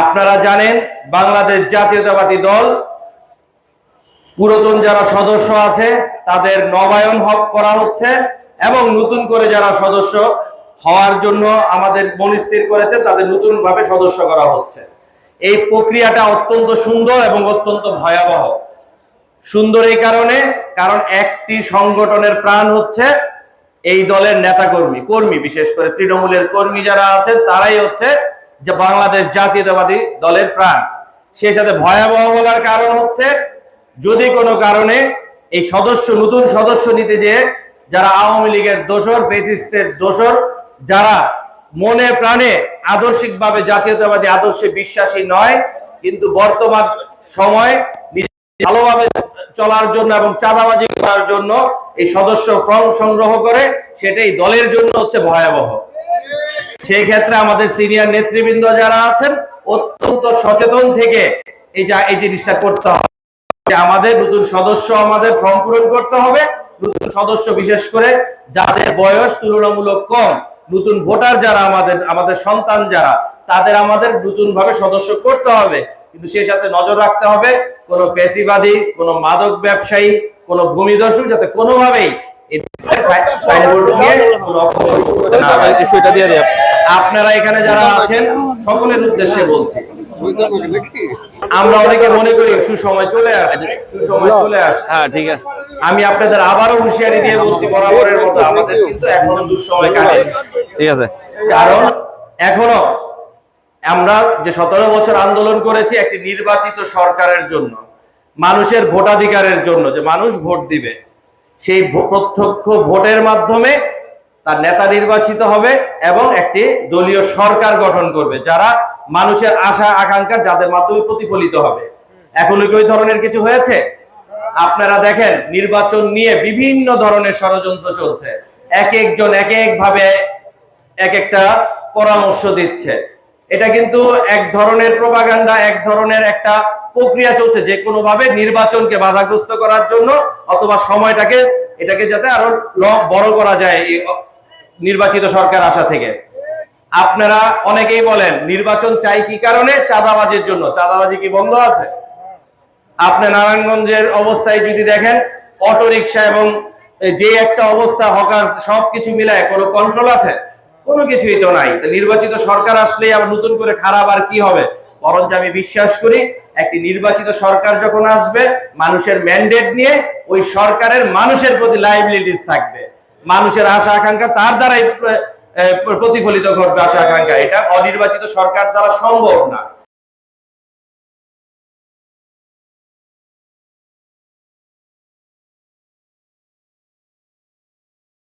আপনারা জানেন বাংলাদেশ জাতীয়তাবাদী দল, পুরাতন যারা সদস্য আছে, তাদের নবায়ন হক করা হচ্ছে এবং নতুন করে যারা সদস্য হওয়ার জন্য আমাদের মনস্থির করেছে, তাদের নতুন ভাবে সদস্য করা হচ্ছে। এই প্রক্রিয়াটা অত্যন্ত সুন্দর এবং অত্যন্ত ভয়াবহ। সুন্দর এই কারণে, কারণ একটি সংগঠনের প্রাণ হচ্ছে এই দলের নেতাকর্মী, কর্মী, বিশেষ করে তৃণমূলের কর্মী যারা আছেন, তারাই হচ্ছে যে বাংলাদেশ জাতীয়তাবাদী দলের প্রাণ। সেই সাথে ভয়াবহ বলার কারণ হচ্ছে, যদি কোনো কারণে এই সদস্য, নতুন সদস্য নিতে যে যারা আওয়ামী লীগের দোসর ফেসিস্টের দোসর যারা মনে প্রাণে আদর্শিকভাবে জাতীয়তাবাদী, আদর্শে বিশ্বাসী নয়, কিন্তু বর্তমান সময় ভালোভাবে চলার জন্য এবং চাঁদাবাজি করার জন্য এই সদস্য ফর্ম সংগ্রহ করে, সেটাই দলের জন্য হচ্ছে ভয়াবহ। সেই ক্ষেত্রে আমাদের সিনিয়র নেতৃবৃন্দ যারা আছেন, অত্যন্ত সচেতন থেকে এই যা এই জিনিসটা করতে হবে। আমাদের নতুন সদস্য আমাদের ফর্ম পূরণ করতে হবে। নতুন সদস্য বিশেষ করে যাদের বয়স তুলনামূলক কম, নতুন ভোটার যারা আমাদের আমাদের সন্তান যারা, তাদের আমাদের নতুন ভাবে সদস্য করতে হবে। কিন্তু সেই সাথে নজর রাখতে হবে, কোনো ফেসিবাদী কোনো মাদক ব্যবসায়ী, কোনো ভূমিদস্যু যাতে কোনোভাবেই সাইনবোর্ড নিয়ে। সেটা দিয়ে আপনারা এখানে যারা আছেন সকলের উদ্দেশ্যে বলছি। আমরা অনেকে মনে করি সুসময় চলে আসছে সুসময় চলে আসছে। হ্যাঁ ঠিক আছে। আমি আপনাদের আবারও হুঁশিয়ারি দিয়ে বলছি বরাবরের মতো আমাদের কিন্তু এখনও দুঃসময় কাটে ঠিক আছে। কারণ এখনও আমরা যে সতেরো বছর আন্দোলন করেছি একটি নির্বাচিত সরকারের জন্য মানুষের ভোটাধিকারের জন্য যে মানুষ ভোট দিবে সেই প্রত্যক্ষ ভোটের মাধ্যমে তার নেতা নির্বাচিত হবে এবং একটি দলীয় সরকার গঠন করবে, যারা মানুষের আশা, আকাঙ্ক্ষা যাদের মাধ্যমে প্রতিফলিত হবে। এখনও কি ওই ধরনের কিছু হয়েছে? আপনারা দেখেন, নির্বাচন নিয়ে বিভিন্ন ধরনের ষড়যন্ত্র চলছে। এক একজন এক এক ভাবে এক একটা পরামর্শ দিচ্ছে। এটা কিন্তু এক ধরনের প্রপাগান্ডা এক ধরনের একটা প্রক্রিয়া চলছে যে কোনো ভাবে নির্বাচনকে বাধাগ্রস্ত করার জন্য অথবা সময়টাকে এটাকে যাতে আরও বড় করা যায় নির্বাচিত সরকার আসা থেকে। আপনারা অনেকেই বলেন, নির্বাচন চাই কি কারণে? চাঁদাবাজির জন্য। চাঁদাবাজি কি বন্ধ আছে? আপনি নারায়ণগঞ্জের অবস্থায় যদি দেখেন অটো রিক্সা এবং যে একটা অবস্থা, হকার সবকিছু মিলায় কোনো কন্ট্রোল আছে? কোনো কিছুই তো নাই। নির্বাচিত সরকার আসলে আবার নতুন করে খারাপ আর কি হবে? বরঞ্চ আমি বিশ্বাস করি, একটি নির্বাচিত সরকার যখন আসবে, মানুষের ম্যান্ডেট নিয়ে ওই সরকারের মানুষের প্রতি লাইবিলিটিস থাকবে। মানুষের আশা আকাঙ্ক্ষা তার দ্বারাই প্র- প্রতিফলিত ঘটবে আশা আকাঙ্ক্ষা। এটা অনির্বাচিত সরকার দ্বারা সম্ভব না।